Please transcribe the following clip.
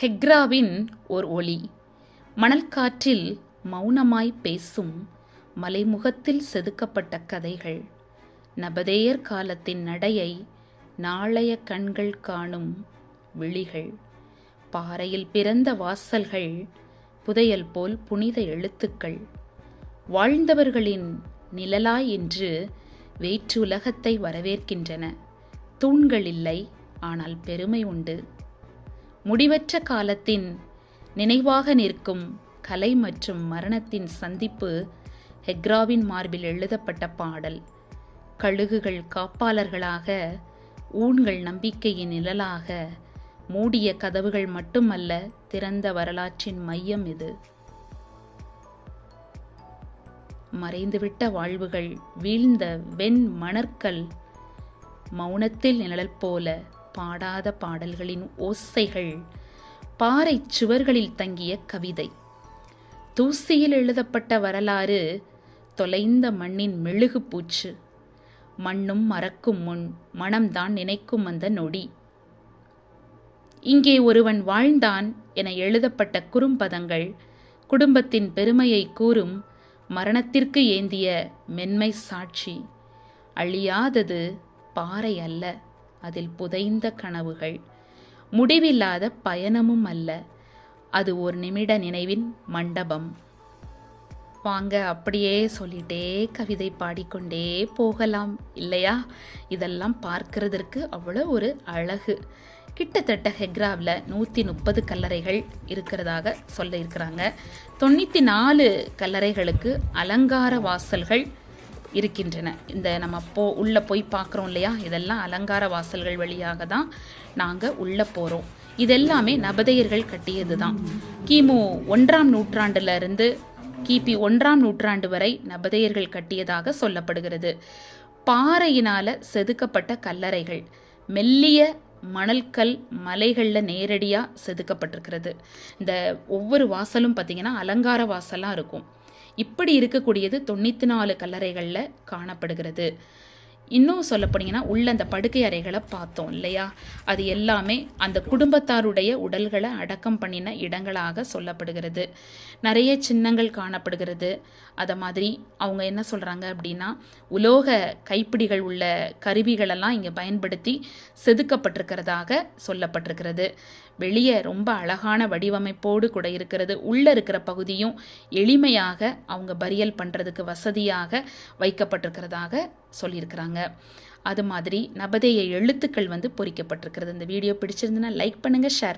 ஹெக்ராவின் ஓர் ஒளி. மணல் காற்றில் மௌனமாய் பேசும் மலைமுகத்தில் செதுக்கப்பட்ட கதைகள். நபதேயர் காலத்தின் நடையை நாளைய கண்கள் காணும் விழிகள். பாறையில் பிறந்த வாசல்கள் புதையல் போல் புனித எழுத்துக்கள். வாழ்ந்தவர்களின் நிழலாய் இன்று வேற்று உலகத்தை வரவேற்கின்றன. தூண்கள் இல்லை ஆனால் பெருமை உண்டு. முடிவற்ற காலத்தின் நினைவாக நிற்கும் கலை மற்றும் மரணத்தின் சந்திப்பு ஹெக்ராவின் மார்பில் எழுதப்பட்ட பாடல். கழுகுகள் காப்பாளர்களாக ஊன்கள் நம்பிக்கையின் நிழலாக மூடிய கதவுகள் மட்டுமல்ல திறந்த வரலாற்றின் மையம் இது. மறைந்துவிட்ட வாழ்வுகள் வீழ்ந்த வெண் மணற்கல் மௌனத்தில் நிழல் போல பாடாத பாடல்களின் ஓசைகள். பாறை சுவர்களில் தங்கிய கவிதை. தூசியில் எழுதப்பட்ட வரலாறு தொலைந்த மண்ணின் மெழுகு பூச்சு. மண்ணும் மறக்கும் முன் மனம்தான் நினைக்கும் அந்த நொடி. இங்கே ஒருவன் வாழ்ந்தான் என எழுதப்பட்ட குறும்பதங்கள் குடும்பத்தின் பெருமையை கூறும் மரணத்திற்கு ஏந்திய மென்மை சாட்சி. அழியாதது பாறை அல்ல. அதில் புதைந்த கனவுகள். முடிவில்லாத பயணமும் அல்ல. அது ஒரு நிமிட நினைவின் மண்டபம். வாங்க அப்படியே சொல்லிட்டே கவிதை பாடிக்கொண்டே போகலாம் இல்லையா? இதெல்லாம் பார்க்கறதற்கு அவ்வளோ ஒரு அழகு. கிட்டத்தட்ட ஹெக்ராவில் நூற்றி முப்பது கல்லறைகள் இருக்கிறதாக சொல்லியிருக்கிறாங்க. தொண்ணூற்றி நாலு கல்லறைகளுக்கு அலங்கார வாசல்கள் இருக்கின்றன. இந்த நம்ம போ உள்ளே போய் பார்க்குறோம் இல்லையா? இதெல்லாம் அலங்கார வாசல்கள் வழியாக தான் நாங்கள் உள்ளே போகிறோம் இதெல்லாமே நபதையர்கள் கட்டியது தான் கிமு ஒன்றாம் நூற்றாண்டுல இருந்து கிபி ஒன்றாம் நூற்றாண்டு வரை நபதையர்கள் கட்டியதாக சொல்லப்படுகிறது. பாறையினால் செதுக்கப்பட்ட கல்லறைகள் மெல்லிய மணல்கல் மலைகளில் நேரடியாக செதுக்கப்பட்டிருக்கிறது. இந்த ஒவ்வொரு வாசலும் பார்த்திங்கன்னா அலங்கார வாசலாக இருக்கும். இப்படி இருக்கக்கூடியது தொண்ணூற்றி நாலு கல்லறைகளில் காணப்படுகிறது. இன்னும் சொல்ல போனீங்கன்னா உள்ள அந்த படுக்கை அறைகளை பார்த்தோம் இல்லையா? அது எல்லாமே அந்த குடும்பத்தாருடைய உடல்களை அடக்கம் பண்ணின இடங்களாக சொல்லப்படுகிறது. நிறைய சின்னங்கள் காணப்படுகிறது. அதை மாதிரி அவங்க என்ன சொல்கிறாங்க அப்படின்னா உலோக கைப்பிடிகள் உள்ள கருவிகளெல்லாம் இங்கே பயன்படுத்தி செதுக்கப்பட்டிருக்கிறதாக சொல்லப்பட்டிருக்கிறது. வெளியே ரொம்ப அழகான வடிவமைப்போடு கூட இருக்கிறது. உள்ளே இருக்கிற பகுதியும் எளிமையாக அவங்க பரியல் பண்ணுறதுக்கு வசதியாக வைக்கப்பட்டிருக்கிறதாக சொல்லியிருக்கிறாங்க. அது மாதிரி நபதேய எழுத்துக்கள் வந்து பொறிக்கப்பட்டிருக்கிறது. இந்த வீடியோ பிடிச்சிருந்துன்னா லைக் பண்ணுங்கள் ஷேர்